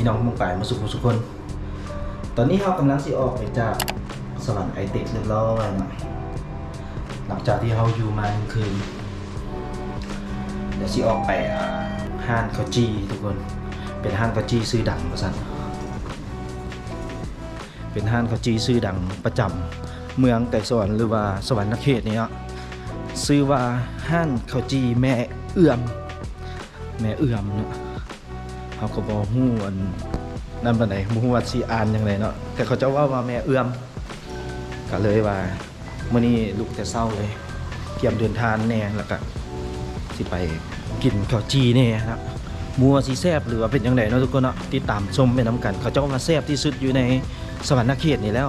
พี่น้องมุงปายมาสุขทุกคน ตอนนี้เรากำลังสิออกไปจากสวรรค์ไอต็กเรียบร้อยนะหลังจากที่เราอยู่มาหนึ่งคืน เดี๋ยวสิออกไปห้านข้าวจีทุกคน เป็นห้านข้าวจีซื้อดังประสันเป็นห้านข้าวจีซื้อดังประจำเมืองไก่สวรรค์หรือว่าสวรรค์นครเขตนี้เนาะซื้อว่าห้านข้าวจีแม่เอื้อม แม่เอื้อมเนาะ เขาก็บอกฮู้อันนั่นปานใดบ่ฮู้ว่าสิอ่านจังไดเนาะแต่เขาจะว่าว่าแม่เอื้อมก็เลยว่ามื้อนี้ลุกแต่เช้าเลยเตรียมเดินทางแน่แล้วก็สิไปกินข้าวจีแน่ครับมัวสิแซ่บหรือว่าเป็นจังไดเนาะทุกคนเนาะติดตามชมไปนํกัน เขาเจ้าว่าแซ่บที่สุดอยู่ในสวรรค์เขตนี่แล้ว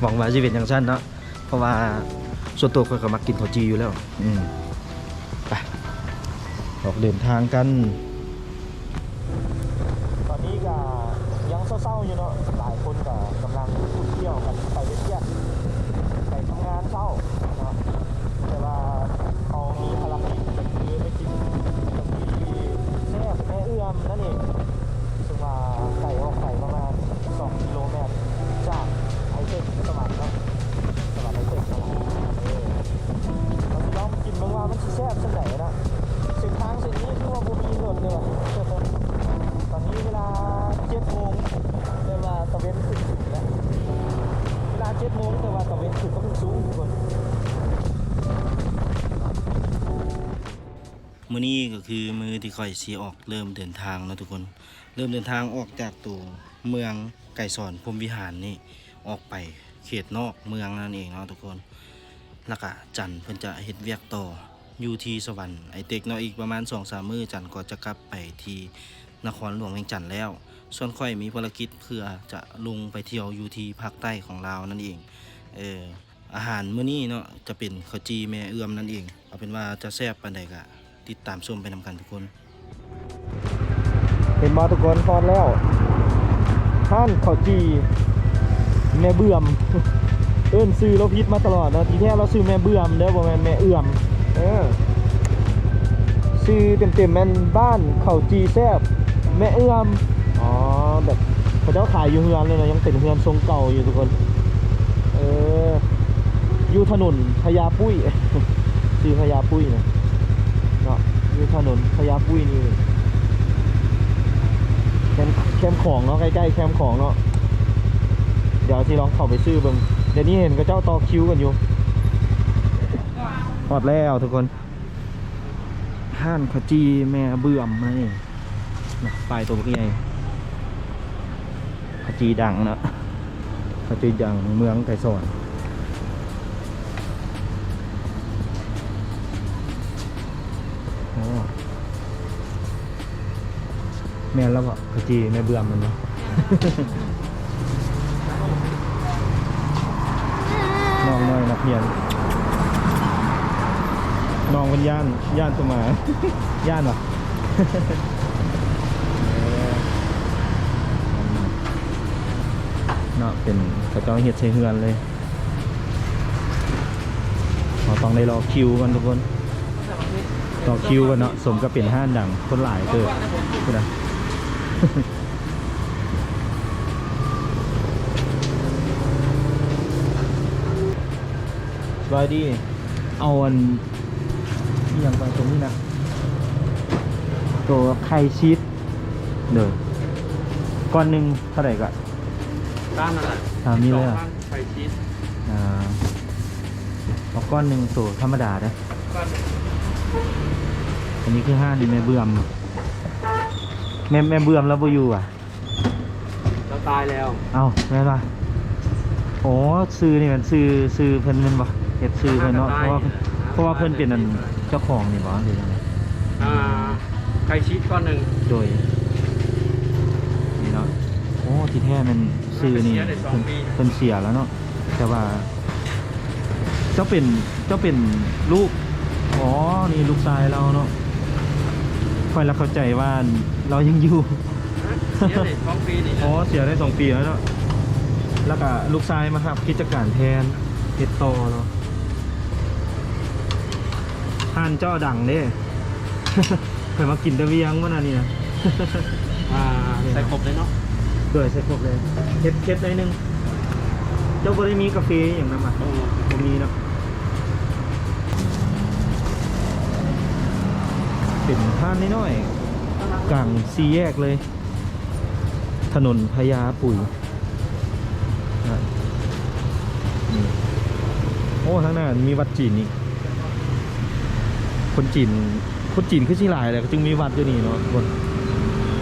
หวังว่าสิเป็นจังซั่นเนาะเพราะว่าส่วนตัวข้อยก็มักกินข้าวจีอยู่แล้ว อืมไปออกเดินทางกัน ตอนนี้ก็ ยัง มื้อนี้ก็คือมือที่ค่อยสิออกเริ่มเดินทางแล้วทุกคน เริ่มเดินทางออกจากตัวเมืองไก่สอนพรมวิหารนี่ออกไปเขตนอกเมืองนั่นเองเนาะทุกคนแล้วก็จันเพิ่นจะเฮ็ดเวียกต่ออยู่ที่สวรรค์ไอเต็กเนาะอีกประมาณ2อสามมื้อจันก็จะกลับไปที่นครหลวงเวียงจันทน์แล้ว ส่วนค่อยมีภารกิจเพื่อจะลงไปเที่ยวอยู่ที่ภาคใต้ของลาวนั่นเองเอออาหารมื้อนี้เนาะจะเป็นข้าวจีแม่เอื้อมนั่นเอง เอาเป็นว่าจะแซ่บปานใดก็ ติดตามชมไปนำกันทุกคน เห็นมาทุกคนพอดแล้วท่านข้าวจีแม่เบื่อม เอิ้นซื้อเราพิษมาตลอดนะทีแท้เราซื้อแม่เบื่อมเด้อบ่แม่นแม่เอื้อม เออซื้อเต็มๆแม่นบ้านเขาจีแซบแม่เอื้อมอ๋อแบบเขาเจ้าขายอยู่เฮือนเลยนะยังเป็นเฮือนทรงเก่าอยู่ทุกคน เอออยู่ถนนพญาปุ้ย ซื้อพญาปุ้ยนะ เนาะอยู่ถนนพญาปุ้ยนี่แคมแคมของเนาะใกล้ๆแคมของเนาะเดี๋ยวที่ลองเข้าไปซื้อเบิ่งเดี๋ยวนี้เห็นก็เจ้าต่อคิวกันอยู่หอดแล้วทุกคนห้านขจีแม่เบื่อมมานี่นะปลายตัวเป็นไงขจีดังเนาะขจีดังเมืองไก่สอน แม่นแล้วบ่ขจีแม่เบื่อมมันเนาะ น้องน้อยนักเรียนน้องเป็นย่านย่านตัวหมา ย่านเหรอ เนาะเป็นกระจองเห็ดใช้เฮือนเลยเราต้องได้รอคิวกันทุกคนรอคิวกันเนาะสมกับเป็นห้านดังคนหลายเกิดพูดนะส บายดีเอาอันนี่ยังไปตรงนี้นะ ตัวไข่ชีสเด้อก้อนหนึ่งเท่าไหร่ก็ด้านนั่นแหละตามนี้เลยเหรอสองพันไฟชีสอ่าเอาก้อนหนึ่งตัวธรรมดาเด้อ ก้อนอันนี้คือห้าดีแม่เบื่อม แม่แม่เบื่อมแล้วบ่อยู่อะ เราตายแล้วเอ้าแม่นปะโอ้ซื้อนี่มันซื้อซื้อเพิ่นแมันบ่เฮ็ดซื้อเพิ่นเนาะเพราะว่าเพราะว่าเพิ่นเป็นอันเจ้าของนี่บ่หรือยังไงอ่าไฟชีสก้อนหนึ่งโดยนี่เนาะโอ้ที่แท้มันซื้อนี่เพิ่นเพิ่นเสียแล้วเนาะแต่ว่า เจ้าเป็นเจ้าเป็นลูกอ๋อนี่ลูกชายเราเนาะ ค่อยแล้วเข้าใจว่าเรายังอยู่เสียเลยสองปีนี่อ๋อเสียได้สองปีแล้วเนาะแล้วก็ลูกชายมาครับกิจการแทนเฮ็ดต่อเนาะห่านเจ้าดังเด้เคยมากินแตะเวียงวะนะนี่นะอ่าใส่ครบเลยเนาะด้วยใส่ครบเลยเค็ดเค็ดหน่อยหนึงเจ้าบ่ได้มีกาแฟอย่างนั้นมาโอ้ผมมีเนาะ เป็นท่านน้อยๆกลางสี่แยกเลย ถนนพญาปุ๋ยโอ้ทางหน้ามีวัดจีนอีกคนจีนคนจีนคือสิหลายเลยจึงมีวัดอยู่นี่เนาะทุกคน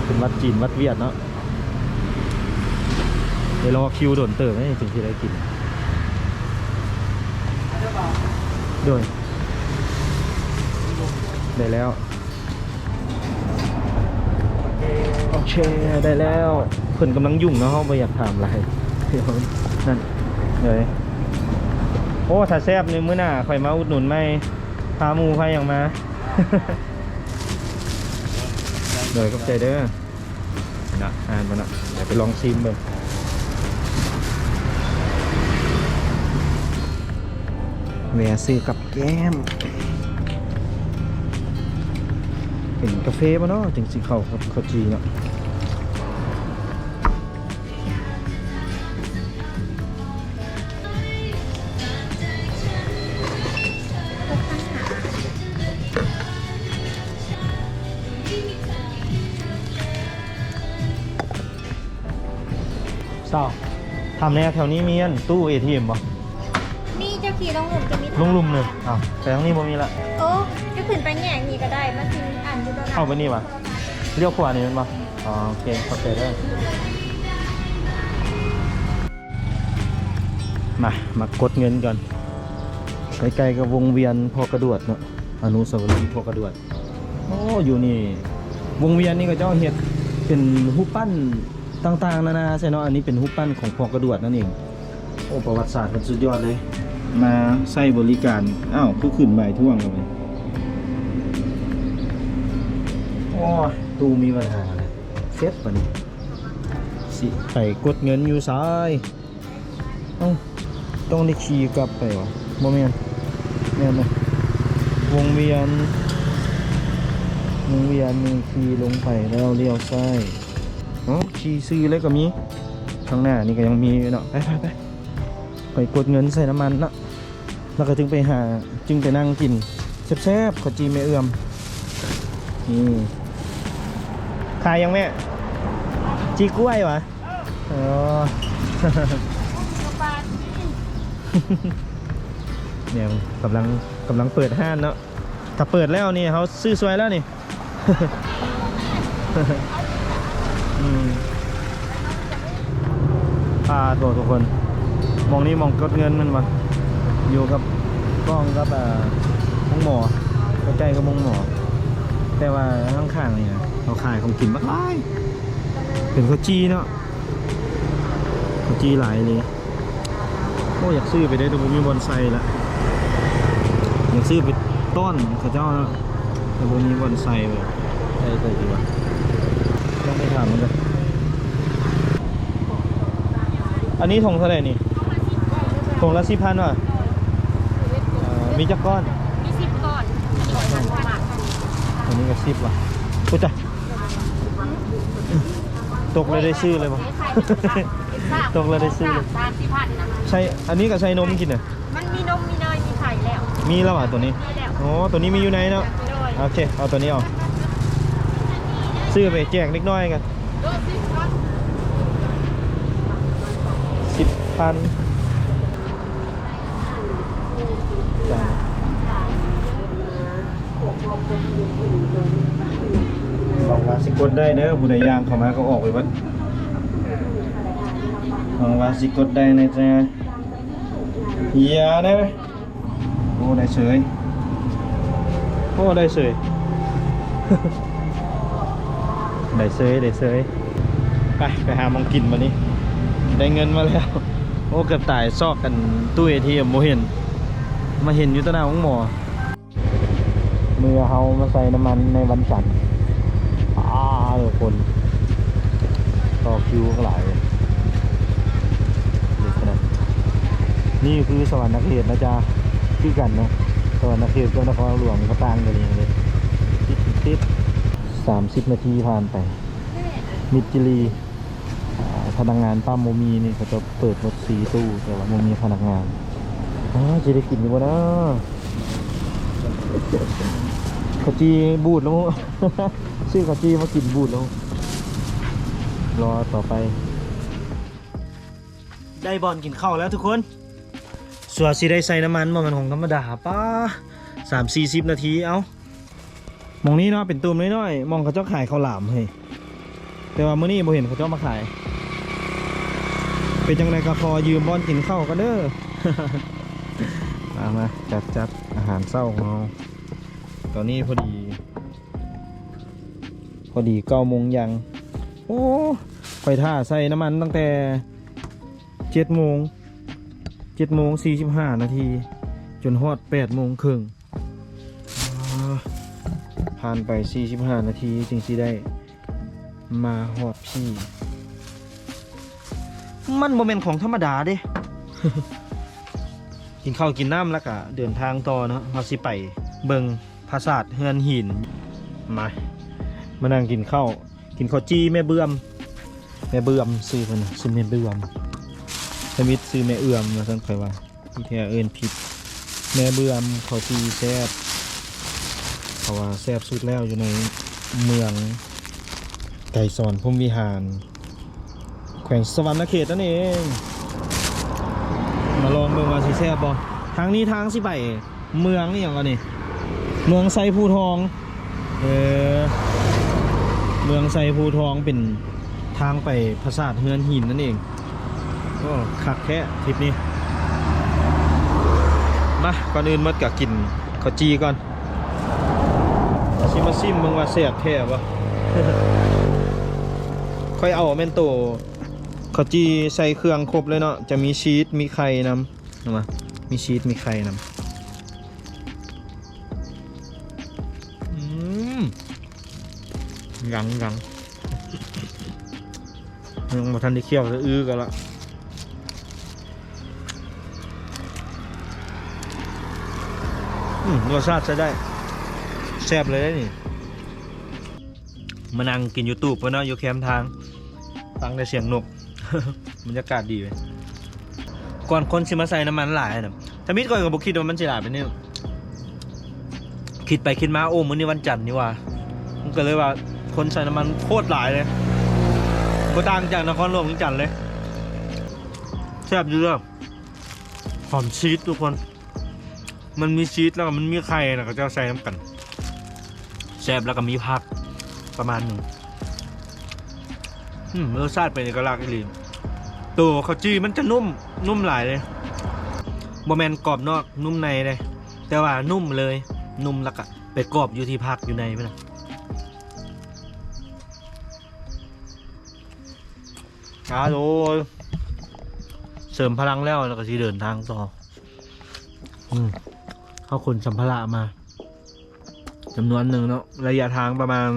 เป็นวัดจีนวัดเวียดเนาะเดี๋ยวรอคิวโดนเติมให้ถึงที่ได้กินด้วยได้แล้ว โอเคได้แล้วเพิ่นกำลังยุ่งเนาะเขาไม่อยากถามอะไรเดี๋ยวนั่นเลยโอ้ถ้าแซบในมื้อหน้าข่อยมาอุดหนุนไหมพาหมูพาอย่างมาเดี๋ยก็ใจเด้อนะอ่านมานะเดี๋ยวไปลองชิมเบิ่งแหวซื้อกับแก้มเป็นกาแฟป่ะเนาะถึงสิเข้ากับข้าจีเนาะ ทำแน่แถวนี้มีอันตู้ ATM ป่ะนี่เจ้าขี่ลงหลุมจะมีลุงลุมเลยอ้าวแต่ทางนี้บ่มีละ โอ้จะขึ้นไปแง่งนี่ก็ได้มากินอ่านอยู่ตรงนั้นเข้าไปนี่ป่ะเลี้ยวขวานี่มันป่ะอ๋อโอเคเข้าใจได้มามากดเงินก่อนใกล้ๆกับวงเวียนพอกระดวดเนาะอนุสาวรีย์พอกระดวดโอ้อยู่นี่ วงเวียนนี่ก็เจ้าเฮ็ดเป็นรูปปั้น ต่างๆนานาใช่เนาะอันนี้เป็นรูปปั้นของพอกระดวดนั่นเองโอ้ประวัติศาสตร์มันสุดยอดเลย มาใช้บริการอ้าวคือขึ้นใบท่วงเลยโอ้ยตูมีปัญหาเลยเฟสปะนี่สิไปกดเงินอยู่ซ้ายเอ้าต้องได้ขี่กลับไปวะโมเมนแม่นบ่วงเวียนวงเวียนมีขี่ลงไปแล้วเลี้ยวซ้าย อ๋อขี่ซื้อเลยก็มีข้างหน้านี่ก็ยังมีอยู่เนาะไปไปไปไปกดเงินใส่น้ำมันเนาะแล้วก็จึงไปหาจึงไปนั่งกินแซ่บๆขาวจีแม่เอื้อมนี่ขายยังแม่จีกล้วยวะอ๋อเนี่ยกำลังกำลังเปิดห้านเนาะถ้าเปิดแล้วนี่เขาซื้อสวยแล้วนี่ อืมพาตัวทุกคน มองนี้มองกดเงินมันมาอยู่กับกล้องกับอ่าห้องหมอใกล้ๆกับห้องหมอ แต่ว่าข้างๆนี่นะเขาขายของกินมากมายเป็นข้าวจีเนาะข้าวจีหลายเลยโอ้อยากซื้อไปได้แต่ผมมีบอนไซละอยากซื้อไปต้อนเขาเจ้าเนาะแต่ผมมีบอนไซเลยได้เคยดีกวะ ต้องไปถามมันเลยอันนี้ถงเท่าไหร่นี่ถงละสิบพันว่ะเอ่อมีจักก้อน มีสิบก่อนสองพันบาทอันนี้ก็สิบว่ะอุ้ยจ้ะตกเลยได้ซื้อเลยป่ะ ตกเลยได้ซื้อเลย สามสิบพันนะใช่ อันนี้ก็ใช้นมกินอะมันมีนมมีเนยมีไข่แล้วมีแล้วอะตัวนี้ มีแล้ว อ๋อ ตัวนี้มีอยู่ไหนเนาะ โดยโอเค เอาตัวนี้เอา ซื้อไปแจกเล็กน้อยกันสิบพันบอกว่าสิกดได้เด้อผู้ใดย่างเข้ามาก็ออกไปวัดบอกว่าสิกดได้นะจ๊ะอย่าได้ไหมโอ้ได้เฉยโอ้ได้เฉย ได้เซยได้เซยไปไปหามองกินมานี่ได้เงินมาแล้ว โอ้เกือบตายซอกกันตู้เอทีเอ็มโมเห็น มาเห็นอยู่ตะหนาของหมอเมื่อเฮามาใส่น้ำมันในวันจันทร์อ้าทุกคนต่อคิวก็หลายเลยนี่คือสวรรค์นักเขตนะจ๊ะที่กันนะสวรรค์เขตกับนครหลวงก็ต่างกันอย่างเลยติด ติดสามสิบนาทีผ่านไป มิดจิลีอ่าพนักงานปั๊มโมมีนี่เขาจะเปิดรถสีตู้แต่ว่าโมมีพนักงานอ๋อจะได้กินอยู่บ่นะขาวจีบูดแล้วชื่อขาวจีมากินบูดแล้ว รอต่อไป ได้บอลกินข้าวแล้วทุกคนส่วนสิได้ใส่น้ำมันบ่มันของธรรมดาป้าสามสี่สิบนาทีเอา มองนี้เนาะเป็นตุ่มน้อยๆมองเขาเจ้าขายข้าวหลามเฮ้ยแต่ว่าเมื้อนี้บ่เห็นเขาเจ้ามาขาย เป็นจังไดก็ขอยืมบอลกินข้าวกันเด้อมามาจัดจัดอาหารเช้าของเราตอนนี้พอดี พอดีเก้าโมงยัง โอ้คอยท่าใส่น้ำมันตั้งแต่เจ็ดโมงเจ็ดโมงสี่สิบห้านาที จนฮอดแปดโมงครึ่ง ผ่านไปสี่สิบห้านาทีจึงสิได้ มาหอดพี่ มันโมเมนต์ของธรรมดาเด้ กินข้าวกินน้ำแล้วก็เดินทางต่อเนาะเราสิไปเบิงปราสาทเฮือนหิน มา มานั่งกินข้าว กินข้าวจีแม่เบื่อม แม่เบื่อมซื้อมันนะซื้อแม่เบื่อมสมิธซื้อแม่เอื่อมมาสั่นคอยว่าที่แท้เอินผิด แม่เบื่อมข้าวจีแซ่บาะว่าแซ่บสุดแล้วอยู่ในเมืองไก่สอนพรมวิหาร แขวงสวรรณเขตนั่นเอง มาลองเมืองว่าสิแซ่บบ่ทางนี้ทางสิไปเมืองนี่อย่างวะนี่เมืองไซภูทองเออเมืองไซภูทองเป็นทางไปปราสาทเฮือนหินนั่นเองก็คักแค่ทริปนี้มาก่อนอื่นมัดกะกินข้าวจีก่อน ชิมาซิมเมืองว่าแซ่บแท้บ่ค่อยเอาเมนโตข้าวจีใส่เครื่องครบเลยเนาะจะมีชีสมีไข่นำนะมามีชีสมีไข่นำอืมยังยังยังมาทันได้เคี่ยวจะอื้อกันละอืมรสชาติใช้ได้ แซ่บเลยนี่มานั่งกินยูทูบเนเนาะอยู่แคมทาง ฟังแต่เสียงนกบรรยากาศดีเลยก่อนคนสิมาใส่น้ำมันหลายนะถ้ามิดก่อนกับบคิดว่ามันสิหลายไปนี่คิดไปคิดมาโอ้มื้อนี้วันจันทร์นี่ว่ามันก็เลยว่าคนใส่น้ำมันโคตรหลายเลยก็ต่างจากนครหลวงจันทร์เลยแซ่บอยู่เด้อหอมชีสทุกคน มันมีชีสแล้วมันมีไข่นะก็จะใส่น้ำกัน แซ่บแล้วก็มีผักประมาณหนึ่งอืมรสชาติเป็นเอกลักษณ์อีหลีตัวข้าวจีมันจะนุ่ม นุ่มหลายเลยบะแมนกรอบนอกนุ่มในเลย แต่ว่านุ่มเลย นุ่มแล้วก็ไปกรอบอยู่ที่ผักอยู่ในมันนะอาโดเสริมพลังแล้วแล้วก็ที่เดินทางต่อ อืม เข้าคนสัมภาระมา จำนวนหนึ่งเนาะระยะทางประมาณ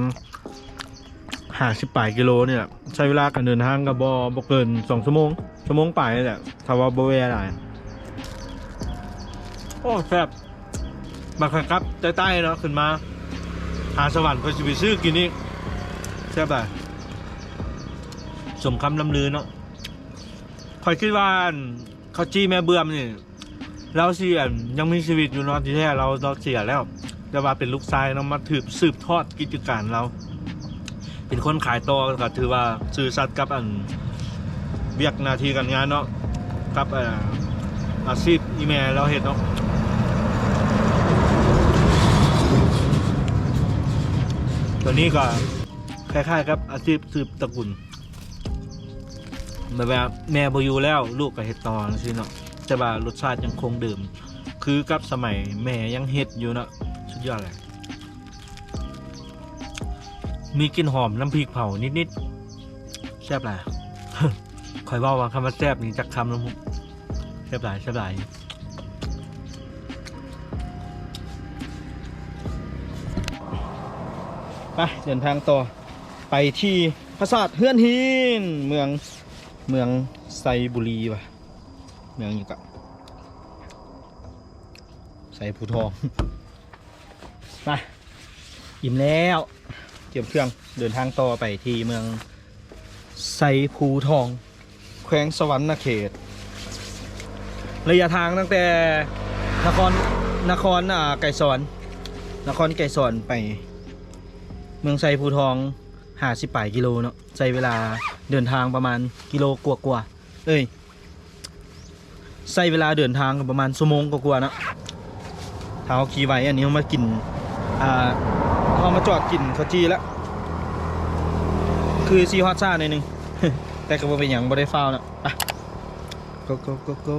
ห้าสิบปลายกิโลเนี่ย ใช้เวลาการเดินทางกับบอบเกินสองชั่วโมงชั่วโมงปลายนี่แหละถ้าว่าบเวลาโอ้แซ่บมาครับใต้ๆเนาะขึ้นมา หาสวรรค์ก็จะไปซื้อกินนี่แซ่บแบบสมคำลำลือเนาะคอยคิดว่าเขาจี้แม่เบื่อมนี่เราเสียยังมีชีวิตอยู่เนาะที่แท้เราเราเสียแล้ว แต่ว่าเป็นลูกชายเนาะมาถืบสืบทอดกิจการเรา เป็นคนขายต่อก็ถือว่าซื่อสัตย์กับอันเวียกนาทีการงานเนาะกับอ่ออาชีพอีเมลเราเห็นเนาะตัวนี้ก็คล้ายๆกับอาชีพสืบตระกูลแบบแม่บอยู่แล้วลูกก็เฮ็ดต่อสิเนาะแต่ว่ารสชาติยังคงเดิม คือกับสมัยแม่ยังเฮ็ดอยู่เนาะ ยอดเลย มีกลิ่นหอมน้ำพริกเผานิดๆแซ่บหลายคอยว่าว่าคำว่าแซ่บนี่จักคำน้ำพุแซ่บหลายแซ่บหลายไปเดินทางต่อไปที่ปราสาทเฮือนหินเมืองเมืองไซบุรีว่ะเมืองอยู่กับไซภูทอง ไปอิ่มแล้วตรียมเครื่องเดินทางต่อไปที่เมืองไซภูทอง แขวงสวรรณเขต ระยะทางตั้งแต่นครนครอ่าไก่สอนนครไก่สอนไป เมืองไซภูทองหาสิบปลายกิโลเนาะใช้เวลาเดินทางประมาณกิโลกว่าๆเอ้ยใช้เวลาเดินทางประมาณชั่วโมงกว่าๆเนาะถ้าเขาขี่ไว้อันนี้เขามากิน อ่าเขามาจอดกินขจีแล้ว คือซีฮอตซ่าหน่อยนึง แต่ก็บ่เป็นอย่างบ่ได้ฟาวนะไปโกโกโกโก